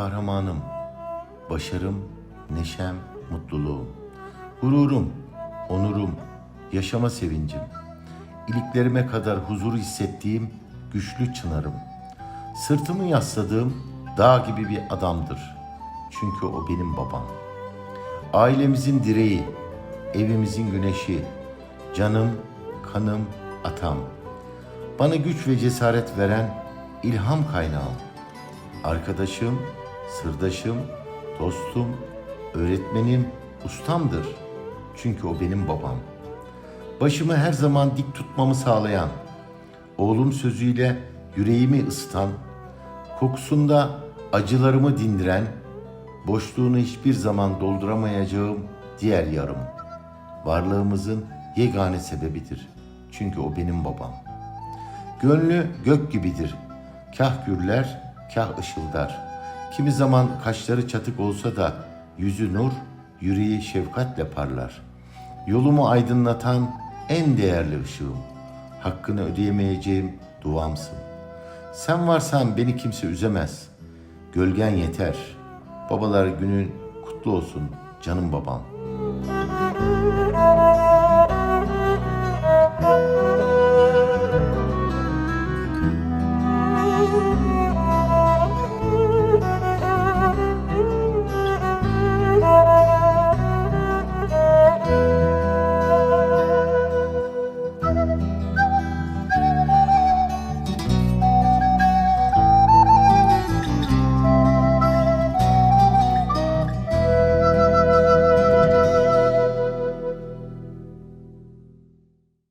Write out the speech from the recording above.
kahramanım, başarım, neşem, mutluluğum, gururum, onurum, yaşama sevincim, iliklerime kadar huzur hissettiğim güçlü çınarım. Sırtımı yasladığım dağ gibi bir adamdır. Çünkü o benim babam. Ailemizin direği, evimizin güneşi, canım, kanım, atam. Bana güç ve cesaret veren ilham kaynağım. Arkadaşım, sırdaşım, dostum, öğretmenim, ustamdır. Çünkü o benim babam. Başımı her zaman dik tutmamı sağlayan, oğlum sözüyle yüreğimi ısıtan, kokusunda acılarımı dindiren, boşluğunu hiçbir zaman dolduramayacağım diğer yarım. Varlığımızın yegane sebebidir. Çünkü o benim babam. Gönlü gök gibidir. Kah gürler, kah ışıldar. Kimi zaman kaşları çatık olsa da yüzü nur, yüreği şefkatle parlar. Yolumu aydınlatan en değerli ışığım. Hakkını ödeyemeyeceğim duamsın. Sen varsan beni kimse üzemez. Gölgen yeter. Babalar günün kutlu olsun canım babam.''